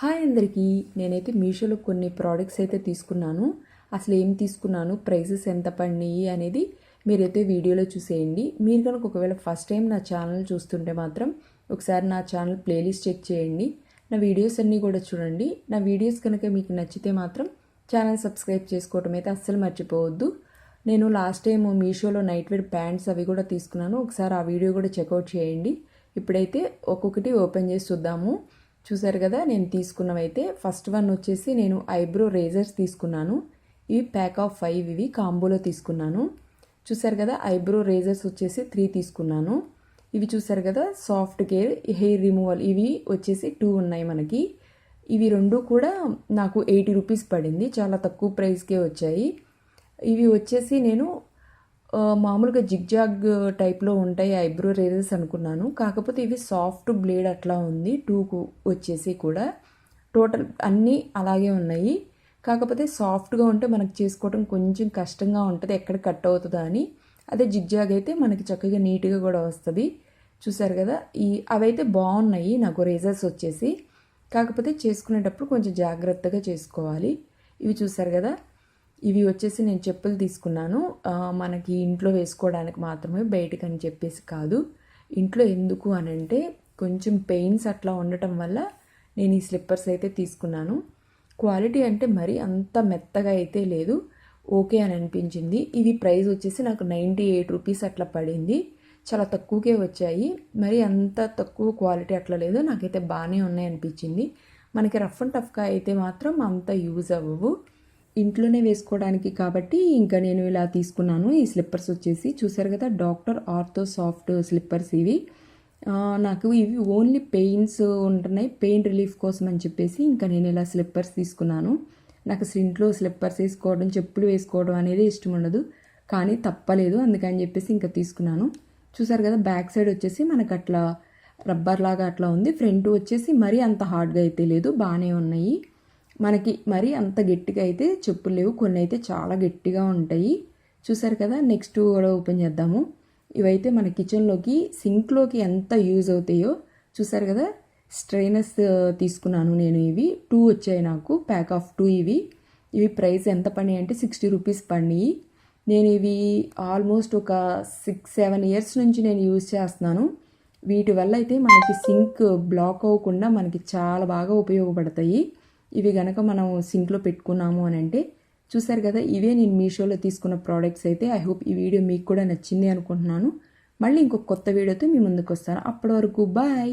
Hi అందరికీ. నేనైతే మీషోలో కొన్ని ప్రోడక్ట్స్ అయితే తీసుకున్నాను. అసలు ఏం తీసుకున్నాను? ప్రైసెస్ ఎంత పడినాయి అనేది మీరైతే వీడియోలో చూసేయండి. మీరు కనుక ఒకవేళ ఫస్ట్ టైం నా ఛానల్ చూస్తుంటే మాత్రం ఒకసారి నా ఛానల్ ప్లేలిస్ట్ చెక్ చేయండి. నా వీడియోస్ అన్నీ కూడా చూడండి. నా వీడియోస్ కనుక మీకు నచ్చితే మాత్రం ఛానల్ సబ్స్క్రైబ్ చేసుకోవటం అయితే అస్సలు మర్చిపోవద్దు. నేను లాస్ట్ టైం మీషోలో నైట్ వేర్ ప్యాంట్స్ అవి కూడా తీసుకున్నాను. ఒకసారి ఆ వీడియో కూడా చెక్అవుట్ చేయండి. ఇప్పుడైతే ఒక్కొక్కటి ఓపెన్ చేసి చూద్దాము. చూసారు కదా నేను తీసుకున్నవైతే ఫస్ట్ వన్ వచ్చేసి నేను ఐబ్రో రేజర్స్ తీసుకున్నాను. ఇవి ప్యాక్ ఆఫ్ ఫైవ్ ఇవి కాంబోలో తీసుకున్నాను. చూసారు కదా ఐబ్రో రేజర్స్ వచ్చేసి త్రీ తీసుకున్నాను. ఇవి చూసారు కదా సాఫ్ట్ కేర్ హెయిర్ రిమూవల్ ఇవి వచ్చేసి టూ ఉన్నాయి మనకి. ఇవి రెండు కూడా నాకు ఎయిటీ రూపీస్ పడింది చాలా తక్కువ ప్రైస్కే వచ్చాయి. ఇవి వచ్చేసి నేను మామూలుగా జిగ్జాగ్ టైప్లో ఉంటాయి ఐబ్రో రేజర్స్ అనుకున్నాను. కాకపోతే ఇవి సాఫ్ట్ బ్లేడ్ అట్లా ఉంది. టూకు వచ్చేసి కూడా టోటల్ అన్నీ అలాగే ఉన్నాయి. కాకపోతే సాఫ్ట్గా ఉంటే మనకు చేసుకోవడం కొంచెం కష్టంగా ఉంటుంది. ఎక్కడ కట్ అవుతుందా అని. అదే జిగ్జాగ్ అయితే మనకి చక్కగా నీట్గా కూడా వస్తుంది. చూసారు కదా? ఈ అవైతే బాగున్నాయి నాకు రేజర్స్ వచ్చేసి. కాకపోతే చేసుకునేటప్పుడు కొంచెం జాగ్రత్తగా చేసుకోవాలి. ఇవి చూసారు కదా? ఇవి వచ్చేసి నేను చెప్పులు తీసుకున్నాను. మనకి ఇంట్లో వేసుకోవడానికి మాత్రమే బయటకు అని చెప్పేసి కాదు. ఇంట్లో ఎందుకు అని అంటే కొంచెం పెయిన్స్ అట్లా ఉండటం వల్ల నేను ఈ స్లిప్పర్స్ అయితే తీసుకున్నాను. క్వాలిటీ అంటే మరి అంత మెత్తగా అయితే లేదు. ఓకే అని అనిపించింది. ఇది ప్రైస్ వచ్చేసి నాకు నైంటీ ఎయిట్ రూపీస్ అట్లా పడింది. చాలా తక్కువకే వచ్చాయి. మరి అంత తక్కువ క్వాలిటీ అట్లా లేదు. నాకైతే బాగానే ఉన్నాయి అనిపించింది. మనకి రఫ్ అండ్ టఫ్గా అయితే మాత్రం అంత యూజ్ అవ్వవు. ఇంట్లోనే వేసుకోవడానికి కాబట్టి ఇంకా నేను ఇలా తీసుకున్నాను. ఈ స్లిప్పర్స్ వచ్చేసి చూసారు కదా డాక్టర్ ఆర్థో సాఫ్ట్ స్లిప్పర్స్ ఇవి. నాకు ఇవి ఓన్లీ పెయిన్స్ ఉంటున్నాయి పెయిన్ రిలీఫ్ కోసం అని చెప్పేసి ఇంకా నేను ఇలా స్లిప్పర్స్ తీసుకున్నాను. నాకు అసలు ఇంట్లో స్లిప్పర్స్ వేసుకోవడం చెప్పులు వేసుకోవడం అనేది ఇష్టం ఉండదు. కానీ తప్పలేదు అందుకని చెప్పేసి ఇంకా తీసుకున్నాను. చూసారు కదా బ్యాక్ సైడ్ వచ్చేసి మనకు అట్లా రబ్బర్ లాగా అట్లా ఉంది. ఫ్రంట్ వచ్చేసి మరీ అంత హార్డ్గా అయితే లేదు బాగానే ఉన్నాయి. మనకి మరీ అంత గట్టిగా అయితే చెప్పులు లేవు. కొన్ని అయితే చాలా గట్టిగా ఉంటాయి. చూసారు కదా నెక్స్ట్ కూడా ఓపెన్ చేద్దాము. ఇవైతే మన కిచెన్లోకి సింక్లోకి ఎంత యూజ్ అవుతాయో చూసారు కదా? స్ట్రైనర్స్ uh, తీసుకున్నాను నేను ఇవి. టూ వచ్చాయి నాకు ప్యాక్ ఆఫ్ టూ ఇవి. ఇవి ప్రైస్ ఎంత పడినాయి అంటే సిక్స్టీ రూపీస్ పడినాయి. నేను ఇవి ఆల్మోస్ట్ ఒక సిక్స్ సెవెన్ ఇయర్స్ నుంచి నేను యూజ్ చేస్తున్నాను. వీటి వల్ల అయితే మనకి సింక్ బ్లాక్ అవ్వకుండా మనకి చాలా బాగా ఉపయోగపడతాయి. ఇవి గనక మనం సింక్లో పెట్టుకున్నాము అని అంటే చూసారు కదా ఇవే నేను మీషోలో తీసుకున్న ప్రోడక్ట్స్ అయితే ఐ హోప్ ఈ వీడియో మీకు కూడా నచ్చింది అనుకుంటున్నాను. మళ్ళీ ఇంకొక కొత్త వీడియోతో మీ ముందుకు వస్తాను. అప్పటి వరకు బాయ్